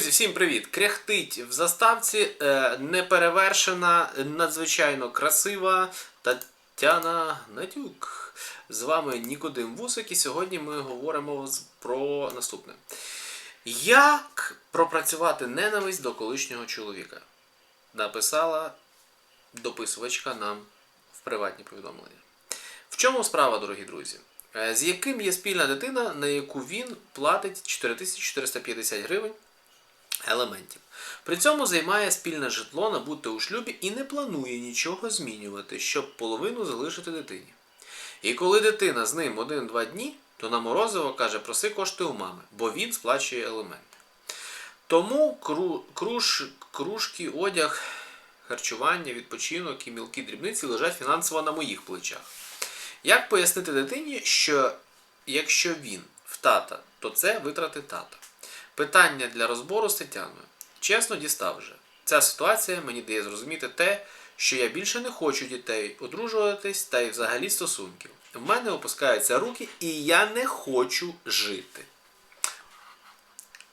Друзі, всім привіт! Кряхтить в заставці е, неперевершена, надзвичайно красива Тетяна Надюк. З вами Нікодим Вусик, і сьогодні ми говоримо про наступне. Як пропрацювати ненависть до колишнього чоловіка? Написала дописувачка нам в приватні повідомлення. В чому справа, дорогі друзі? Е, З яким є спільна дитина, на яку він платить 4450 гривень елементів. При цьому займає спільне житло, набуте у шлюбі і не планує нічого змінювати, щоб половину залишити дитині. І коли дитина з ним один-два дні, то на Морозиво каже, проси кошти у мами, бо він сплачує елементи. Тому кру, круж, кружки, одяг, харчування, відпочинок і мілкі дрібниці лежать фінансово на моїх плечах. Як пояснити дитині, що якщо він в тата, то це витрати тата? Питання для розбору з Тетяною. Чесно дістав вже. Ця ситуація мені дає зрозуміти те, що я більше не хочу дітей, одружуватись та й взагалі стосунків. В мене опускаються руки, і я не хочу жити.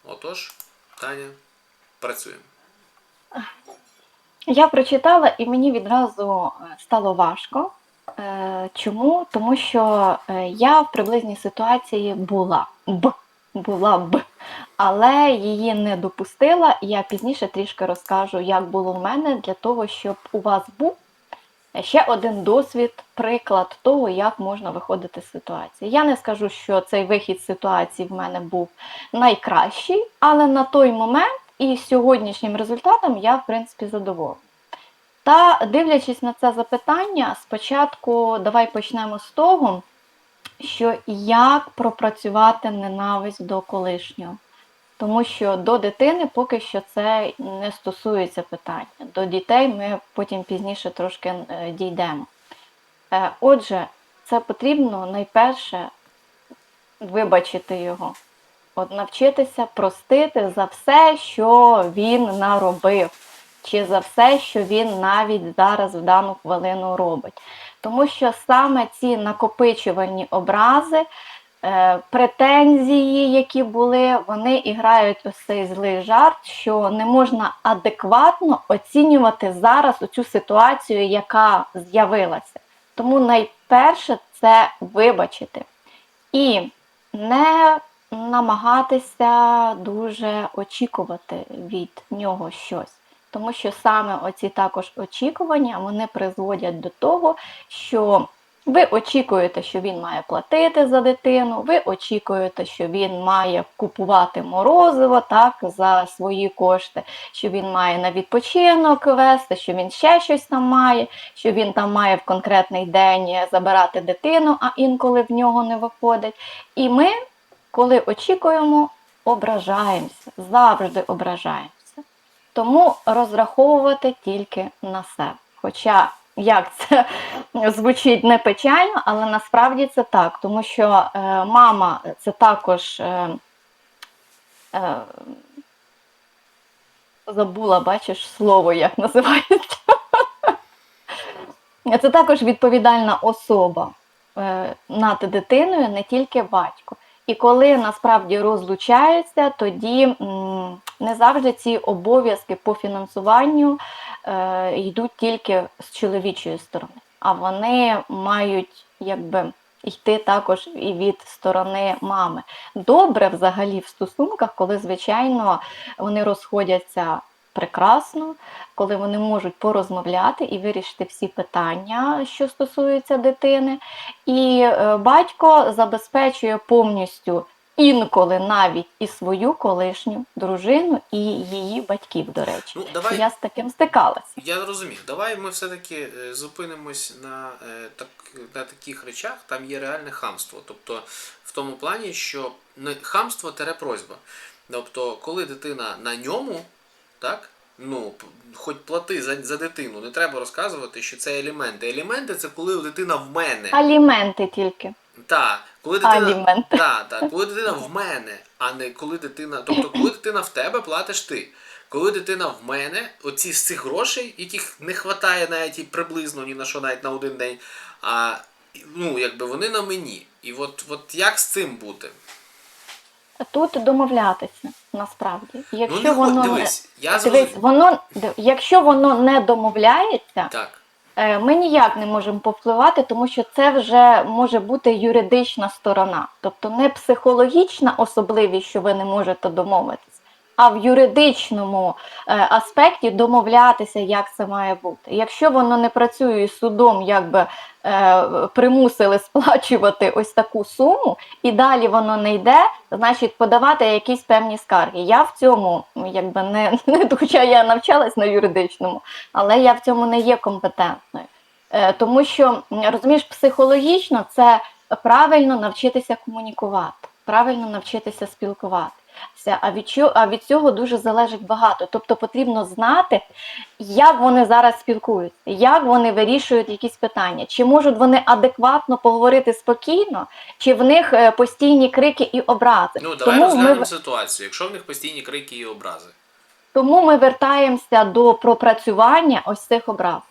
Отож, Таня, працюємо. Я прочитала і мені відразу е, стало важко. Е, Чому? Тому що е, я в приблизній ситуації була б, була б, але її не допустила. Я пізніше трішки розкажу, як було в мене, для того, щоб у вас був ще один досвід, приклад того, як можна виходити з ситуації. Я не скажу, що цей вихід з ситуації в мене був найкращий, але на той момент і сьогоднішнім результатом я, в принципі, задоволена. Та дивлячись на це запитання, спочатку давай почнемо з того, що як пропрацювати ненависть до колишнього. Тому що до дитини поки що це не стосується питання. До дітей ми потім пізніше трошки е, дійдемо. Е, Отже, це потрібно найперше вибачити його. От навчитися простити за все, що він наробив, чи за все, що він навіть зараз в дану хвилину робить. Тому що саме ці накопичувальні образи, е, претензії, які були, вони грають ось цей злий жарт, що не можна адекватно оцінювати зараз оцю ситуацію, яка з'явилася. Тому найперше це вибачити. І не намагатися дуже очікувати від нього щось. Тому що саме оці також очікування вони призводять до того, що ви очікуєте, що він має платити за дитину, ви очікуєте, що він має купувати морозиво так, за свої кошти, що він має на відпочинок вести, що він ще щось там має, що він там має в конкретний день забирати дитину, а інколи в нього не виходить. І ми, коли очікуємо, ображаємося, завжди ображаємося. Тому розраховувати тільки на себе. Хоча як це звучить не печально, але насправді це так, тому що е, мама це також е, е, забула, бачиш слово, як називається. Це також відповідальна особа е, над дитиною, не тільки батько. І коли насправді розлучаються, тоді не завжди ці обов'язки по фінансуванню е, йдуть тільки з чоловічої сторони, а вони мають якби йти також і від сторони мами. Добре взагалі в стосунках, коли, звичайно, вони розходяться прекрасно, коли вони можуть порозмовляти і вирішити всі питання, що стосуються дитини. І е, батько забезпечує повністю інколи навіть і свою колишню дружину, і її батьків, до речі. Ну, давай Я з таким стикалася. Я зрозумів. Давай ми все-таки е, зупинимось на, е, так, на таких речах, там є реальне хамство. Тобто, в тому плані, що не хамство тере просьба. Тобто, коли дитина на ньому, так? Ну, хоч плати за, за дитину, не треба розказувати, що це елементи. Елементи це коли дитина в мене. Аліменти тільки. Так, коли дитина, та, та, коли дитина в мене, а не коли дитина. Тобто, коли дитина в тебе, платиш ти. Коли дитина в мене, оці з цих грошей, яких не вистачає навіть і приблизно ні на що, навіть на один день, а ну, якби вони на мені. І от, от як з цим бути? Тут домовлятися насправді. Якщо ну, воно хо- не дивись, я дивись, воно якщо воно не домовляється, Так. Е, Ми ніяк не можемо повпливати, тому що це вже може бути юридична сторона, тобто не психологічна особливість, що ви не можете домовитись, а в юридичному е, аспекті домовлятися, як це має бути. Якщо воно не працює і судом, якби е, примусили сплачувати ось таку суму, і далі воно не йде, значить подавати якісь певні скарги. Я в цьому якби не, хоча я навчалась на юридичному, але я в цьому не є компетентною. Е, Тому що розумієш, психологічно це правильно навчитися комунікувати, правильно навчитися спілкуватися. А від, а від цього дуже залежить багато. Тобто потрібно знати, як вони зараз спілкуються, як вони вирішують якісь питання, чи можуть вони адекватно поговорити спокійно, чи в них е, постійні крики і образи. Ну, давай Тому ми ситуацію. Якщо в них постійні крики і образи. тому ми вертаємося до пропрацювання ось цих образ.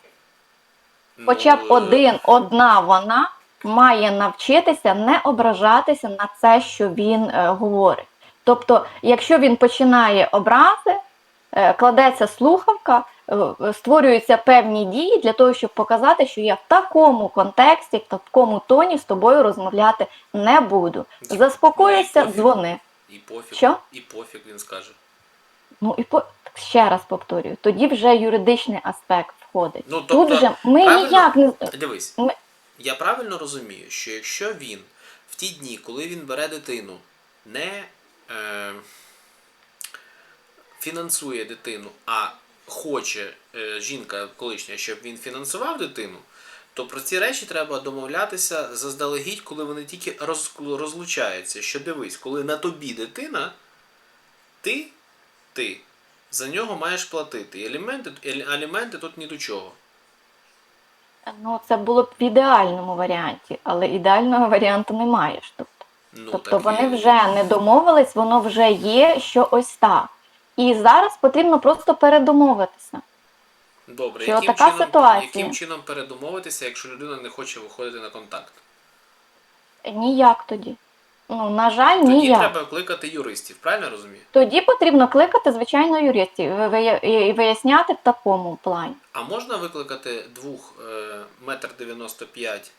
Хоча б Ну, е, один, одна вона має навчитися не ображатися на це, що він е, говорить. Тобто, якщо він починає образи, е, кладеться слухавка, е, створюються певні дії для того, щоб показати, що я в такому контексті, в такому тоні з тобою розмовляти не буду. Заспокоїшся, дзвони. І пофіг. Що? І пофіг він скаже. Ну і по ще раз повторюю, тоді вже юридичний аспект входить. Ну, тобто, Тут вже ми правильно? ніяк не Дивись, Ми- я правильно розумію, що якщо він в ті дні, коли він бере дитину, не е, фінансує дитину, а хоче е, жінка колишня, щоб він фінансував дитину, то про ці речі треба домовлятися заздалегідь, коли вони тільки роз, розлучаються. Що дивись, коли на тобі дитина, ти, ти за нього маєш платити. І аліменти, аліменти тут ні до чого. Ну, це було б в ідеальному варіанті, але ідеального варіанту немає тут. Ну, тобто так вони вже не домовились, воно вже є, що ось так. І зараз потрібно просто передомовитися. Добре, Що яким, така чином, ситуація? яким чином передомовитися, якщо людина не хоче виходити на контакт? Ніяк тоді. Ну, на жаль, Тоді ніяк. треба кликати юристів, правильно розумію? Тоді потрібно кликати, звичайно, юристів і виясняти в такому плані. А можна викликати двох е, метр дев'яносто п'ять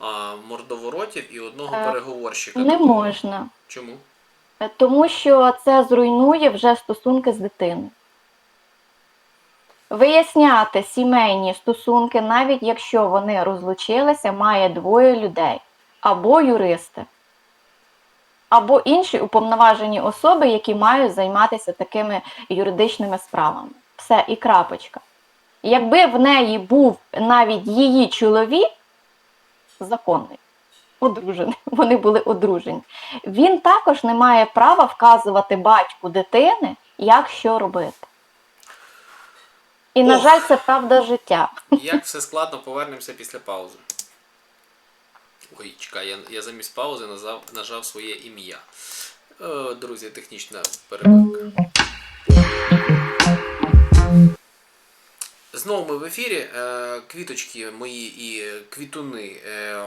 а, мордоворотів і одного Е, переговорщика? Не такого? можна. Чому? Е, Тому що це зруйнує вже стосунки з дитиною. Виясняти сімейні стосунки, навіть якщо вони розлучилися, має двоє людей або юристи, або інші уповноважені особи, які мають займатися такими юридичними справами. Все, і крапочка. Якби в неї був навіть її чоловік законний, одружений, вони були одружені, він також не має права вказувати батьку дитини, як що робити. І, на Ох. жаль, це правда життя. Як все складно, повернемося після паузи. Ой, чекай, я, я замість паузи нажав, нажав своє ім'я. Е, друзі, технічна перебивка. Знову ми в ефірі. Е, Квіточки мої і квітуни. Е,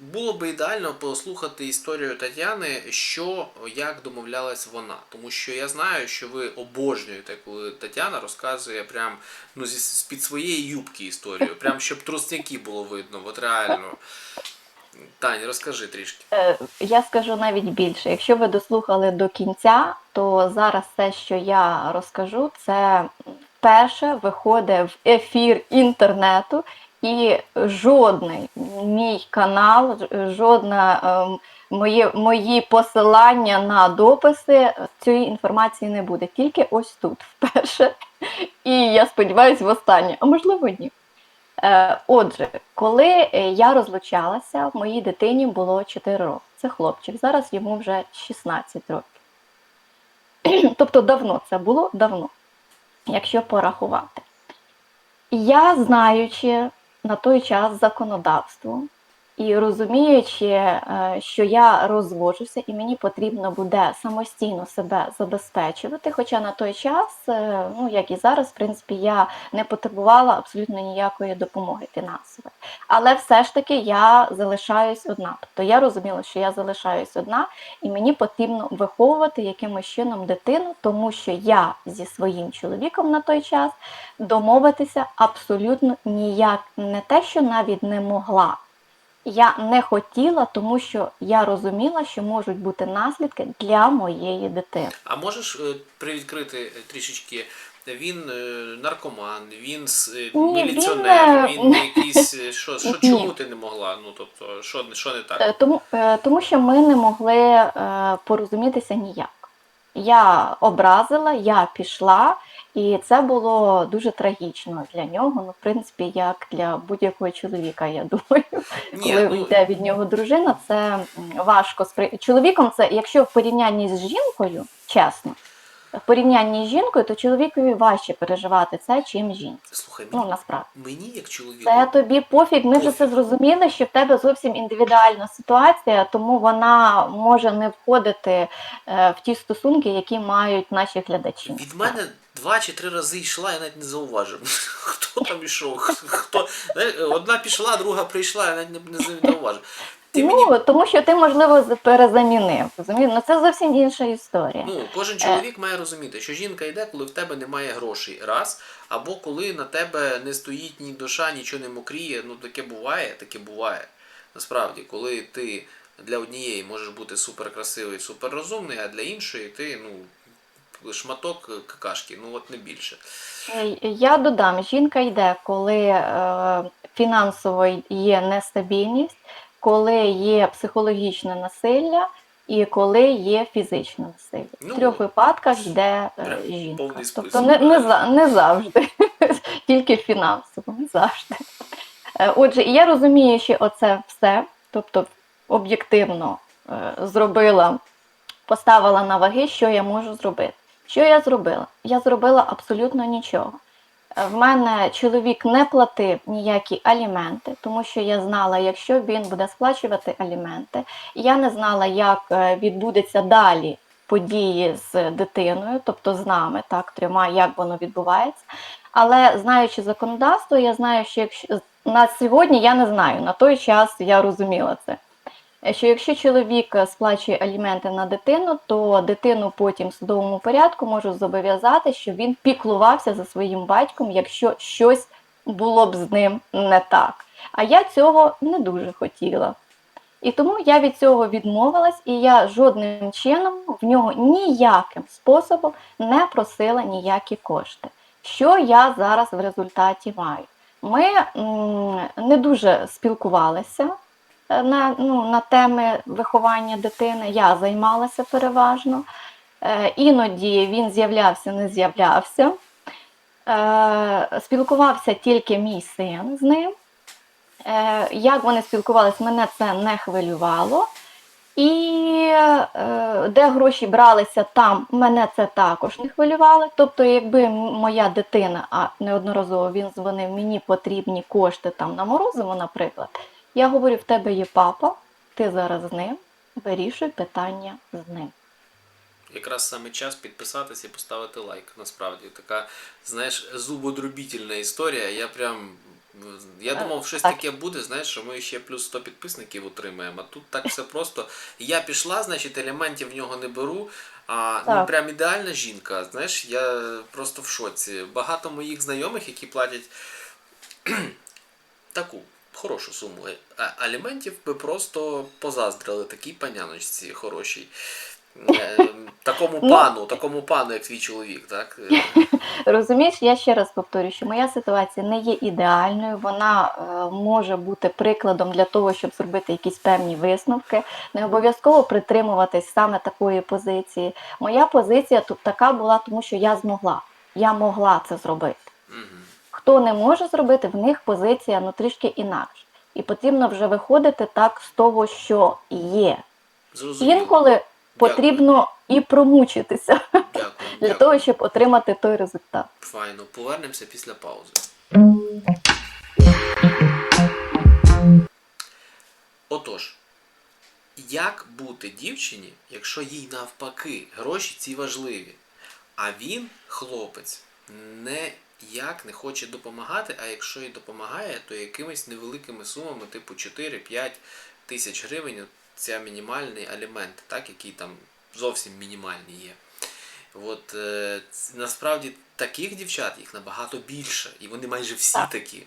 Було би ідеально послухати історію Тетяни, що як домовлялась вона. Тому що я знаю, що ви обожнюєте, коли Тетяна розказує прям ну, зі, з-під своєї юбки історію. Прям щоб трусняки було видно, от реально. Тань, розкажи трішки. Е, Я скажу навіть більше. Якщо ви дослухали до кінця, то зараз все, що я розкажу, це перше виходить в ефір інтернету, і жодний мій канал, ж- жодне ем, моє, мої посилання на дописи цієї інформації не буде. Тільки ось тут вперше. І я сподіваюся, востаннє, а можливо, ні. Е, Отже, коли я розлучалася, моїй дитині було 4 роки. Це хлопчик, зараз йому вже 16 років. Тобто давно це було давно, якщо порахувати. Я, знаючи на той час законодавство, І розуміючи, е, що я розводжуся і мені потрібно буде самостійно себе забезпечувати. Хоча на той час, е, ну як і зараз, в принципі, я не потребувала абсолютно ніякої допомоги фінансової. Але все ж таки я залишаюсь одна. Тобто я розуміла, що я залишаюсь одна, і мені потрібно виховувати якимось чином дитину, тому що я зі своїм чоловіком на той час домовитися абсолютно ніяк не те, що навіть не могла. Я не хотіла, тому що я розуміла, що можуть бути наслідки для моєї дитини. А можеш е, привідкрити е, трішечки? Він е, наркоман, він Ні, міліціонер, він, він, якийсь. Що, що, Ні. чому ти не могла? Ну тобто, що, що не так? Тому, тому що ми не могли порозумітися ніяк. Я образила, я пішла, і це було дуже трагічно для нього. Ну, в принципі, як для будь-якого чоловіка, я думаю. Ні, Коли ну, йде від нього дружина, це важко спри... Чоловіком це, якщо в порівнянні з жінкою, чесно, в порівнянні з жінкою, то чоловікові важче переживати це, чим жінці. слухай, Ну мені, насправді. мені як чоловіку. Це тобі пофіг. Ми вже це зрозуміли, що в тебе зовсім індивідуальна ситуація, тому вона може не входити е, в ті стосунки, які мають наші глядачі. Від мене два чи три рази йшла, я навіть не зауважив. Хто там ішов? Хто? Одна пішла, друга прийшла, я навіть не зауважив. Ти ну, мені тому що ти, можливо, перезамінив. Розумієш? Ну це зовсім інша історія. Ну, кожен чоловік має розуміти, що жінка йде, коли в тебе немає грошей, раз, або коли на тебе не стоїть ні душа, нічого не мокріє. Ну таке буває, таке буває. Насправді, коли ти для однієї можеш бути суперкрасивий, суперрозумний, а для іншої ти ну, шматок какашки, ну от не більше. Е, Я додам, жінка йде, коли е, фінансово є нестабільність, коли є психологічне насилля і коли є фізичне насилля. Ну, в трьох випадках йде е, прям жінка. повний список. Тобто не, не, за- не завжди, тільки фінансово, не завжди. Е, Отже, і я розумію, що оце все, тобто об'єктивно е, зробила, поставила на ваги, що я можу зробити. Що я зробила? Я зробила абсолютно нічого. В мене чоловік не платив ніякі аліменти, тому що я знала, якщо він буде сплачувати аліменти, я не знала, як е, відбудеться далі події з дитиною, тобто з нами, так, трьома, як воно відбувається. Але знаючи законодавство, я знаю, що якщо на сьогодні я не знаю, на той час я розуміла це. Е, Що якщо чоловік е, сплачує аліменти на дитину, то дитину потім в судовому порядку можуть зобов'язати, що він піклувався за своїм батьком, якщо щось було б з ним не так. А я цього не дуже хотіла. І тому я від цього відмовилась, і я жодним чином в нього ніяким способом не просила ніякі кошти. Що я зараз в результаті маю? Ми м, не дуже спілкувалися на, ну, на теми виховання дитини. Я займалася переважно. Е, іноді він з'являвся, не з'являвся. Е, спілкувався тільки мій син з ним. Е, як вони спілкувалися, мене це не хвилювало. І е, де гроші бралися там, мене це також не хвилювало. Тобто, якби моя дитина, а неодноразово він дзвонив, мені потрібні кошти там на морозиво, наприклад, я говорю, в тебе є папа, ти зараз з ним, вирішуй питання з ним. Якраз саме час підписатися і поставити лайк. Насправді така, знаєш, зубодробітельна історія. Я прям. Я Е, думав, щось так. таке буде, знаєш, що ми ще плюс 100 підписників отримаємо. А тут так все просто. Я пішла, значить, елементів в нього не беру. А ну прям ідеальна жінка. Знаєш, я просто в шоці. Багато моїх знайомих, які платять таку хорошу суму аліментів, би просто позаздрили такій паняночці хорошій. Е, Такому Ну. пану, такому пану, як твій чоловік, так? Е, Розумієш, я ще раз повторюю, що моя ситуація не є ідеальною, вона е, може бути прикладом для того, щоб зробити якісь певні висновки. Не обов'язково притримуватись саме такої позиції. Моя позиція тут така була, тому що я змогла. Я могла це зробити. Хто не може зробити, в них позиція ну трішки інакша. І потрібно вже виходити так з того, що є. Зрозуміло. Інколи потрібно і промучитися Дякую. для дякую. того, щоб отримати той результат. Файно. Повернемося після паузи. Отож, як бути дівчині, якщо їй навпаки гроші ці важливі, а він, хлопець, не як не хоче допомагати, а якщо і допомагає, то якимись невеликими сумами, типу 4-5 тисяч гривень, це мінімальний алімент, так, який там зовсім мінімальний є. От е, насправді таких дівчат їх набагато більше, і вони майже всі такі.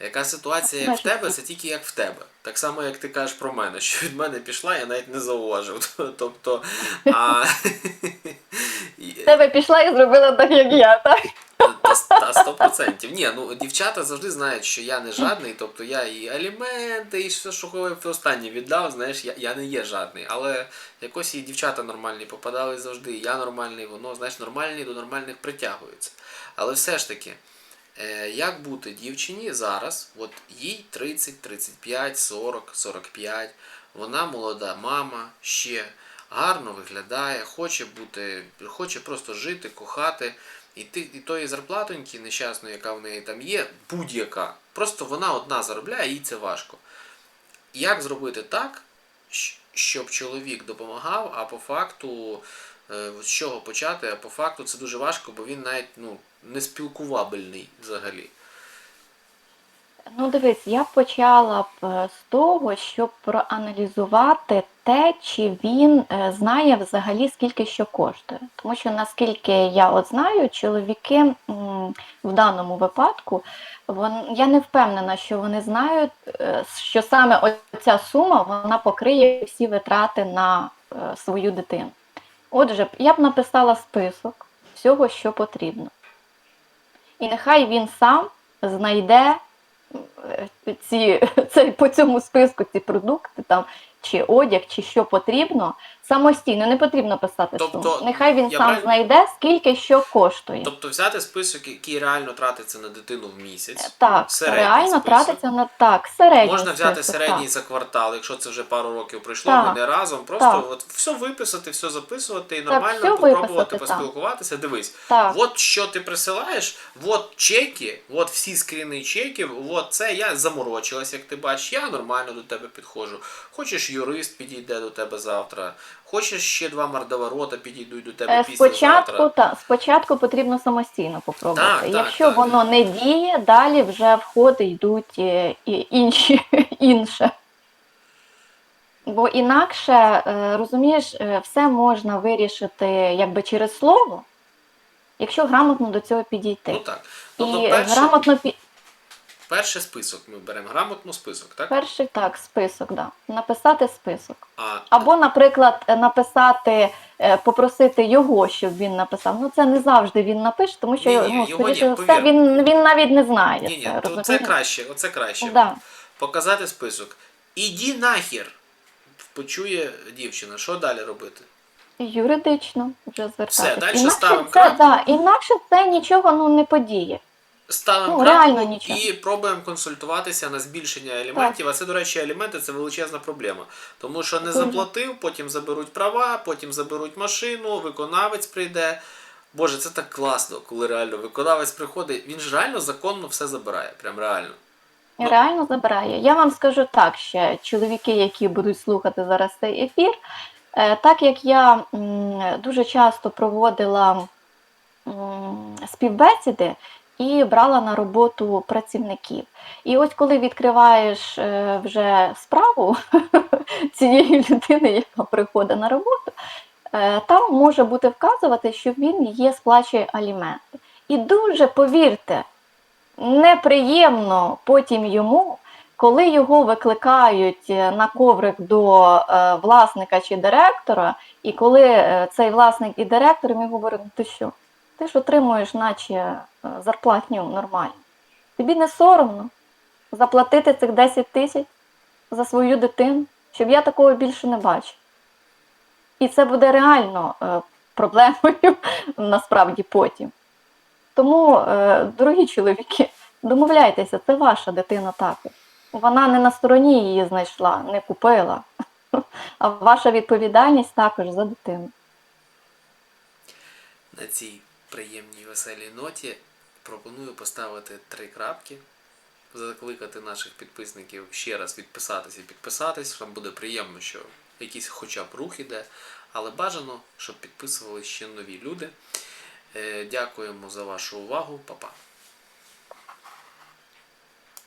Яка ситуація як в тебе, це тільки як в тебе. Так само, як ти кажеш про мене, що від мене пішла, я навіть не зауважив. Тобто, а, Тебе пішла і зробила так, як я, так? Та, та 100%. Ні, ну дівчата завжди знають, що я не жадний, тобто я і аліменти, і все, що останнє віддав, знаєш, я, я не є жадний. Але якось і дівчата нормальні попадали завжди, я нормальний, воно, знаєш, нормальні до нормальних притягується. Але все ж таки, е, як бути дівчині зараз, от їй 30, 35, 40, 45, вона молода мама, ще гарно виглядає, хоче бути, хоче просто жити, кохати. І ти і тої зарплатоньки нещасної, яка в неї там є, будь-яка. Просто вона одна заробляє, їй це важко. Як зробити так, щоб чоловік допомагав, а по факту е, з чого почати, а по факту це дуже важко, бо він навіть ну, не спілкувабельний взагалі. Ну, дивись, я почала б е, з того, щоб проаналізувати те, чи він е, знає взагалі, скільки що коштує. Тому що, наскільки я от знаю, чоловіки в даному випадку, я не впевнена, що вони знають, е, що саме ця сума вона покриє всі витрати на свою дитину. Отже, я б написала список всього, що потрібно. І нехай він сам знайде ці, це по цьому списку ці продукти, там, чи одяг, чи що потрібно, самостійно, не потрібно писати Тобто, суму. Нехай він сам правильно- знайде, скільки що коштує. Тобто взяти список, який реально тратиться на дитину в місяць. так, середній реально список. тратиться на так, середній Можна взяти середній так. за квартал, якщо це вже пару років пройшло, Так. ми не разом. Просто Так. от все виписати, все записувати і Так, нормально попробувати виписати, так. поспілкуватися. Дивись, Так. от що ти присилаєш, от чеки, от всі скріни чеків, от це я заморочилась, як ти бачиш, я нормально до тебе підходжу. Хочеш юрист підійде до тебе завтра, хочеш ще два мордоворота підійдуть до тебе Е, після Спочатку, завтра. та, спочатку потрібно самостійно попробувати. Так, так, Якщо так. воно не діє, далі вже в ход йдуть е, і інші інше. Бо інакше, е, розумієш, все можна вирішити якби через слово, якщо грамотно до цього підійти. Ну так. Тобто і перше, грамотно перший список ми беремо, грамотно список, так? перший так, список, да. написати список. А Або, наприклад, е, написати, е, попросити його, щоб він написав. Ну це не завжди він напише, тому що Ні-ні, ну, його ні, все, він, він навіть не знає. Ні, ні, це, то це краще, оце краще. Да. Показати список. Іди нахер. Почує дівчина. Що далі робити? Юридично вже звертатися. Все, дальше інакше ставимо це, да, інакше це нічого ну, не подіє. Ставимо Ну, реально нічого. і пробуємо консультуватися на збільшення аліментів. А це, до речі, аліменти це величезна проблема. Тому що не заплатив, потім заберуть права, потім заберуть машину, виконавець прийде. Боже, це так класно, коли реально виконавець приходить. Він ж реально законно все забирає. Прям реально. Ну. Реально забирає. Я вам скажу так ще, чоловіки, які будуть слухати зараз цей ефір, е, так як я дуже часто проводила співбесіди і брала на роботу працівників. І ось коли відкриваєш е, вже справу цієї людини, яка приходить на роботу, е, там може бути вказувати, що він є сплачує аліменти. І дуже повірте, неприємно потім йому, коли його викликають е, на коврик до власника чи директора, і коли цей власник і директор йому говорять, ну ти що? Ти ж отримуєш, наче е, зарплатню нормально. Тобі не соромно заплатити цих 10 тисяч за свою дитину, щоб я такого більше не бачу. І це буде реально е, проблемою насправді потім. Тому, е, дорогі чоловіки, домовляйтеся, це ваша дитина також. Вона не на стороні її знайшла, не купила. А ваша відповідальність також за дитину. На цій приємній веселій ноті пропоную поставити три крапки. закликати наших підписників ще раз відписатись і підписатись. Вам буде приємно, що якийсь хоча б рух іде, але бажано, щоб підписували ще нові люди. Е, Дякуємо за вашу увагу, Па-па.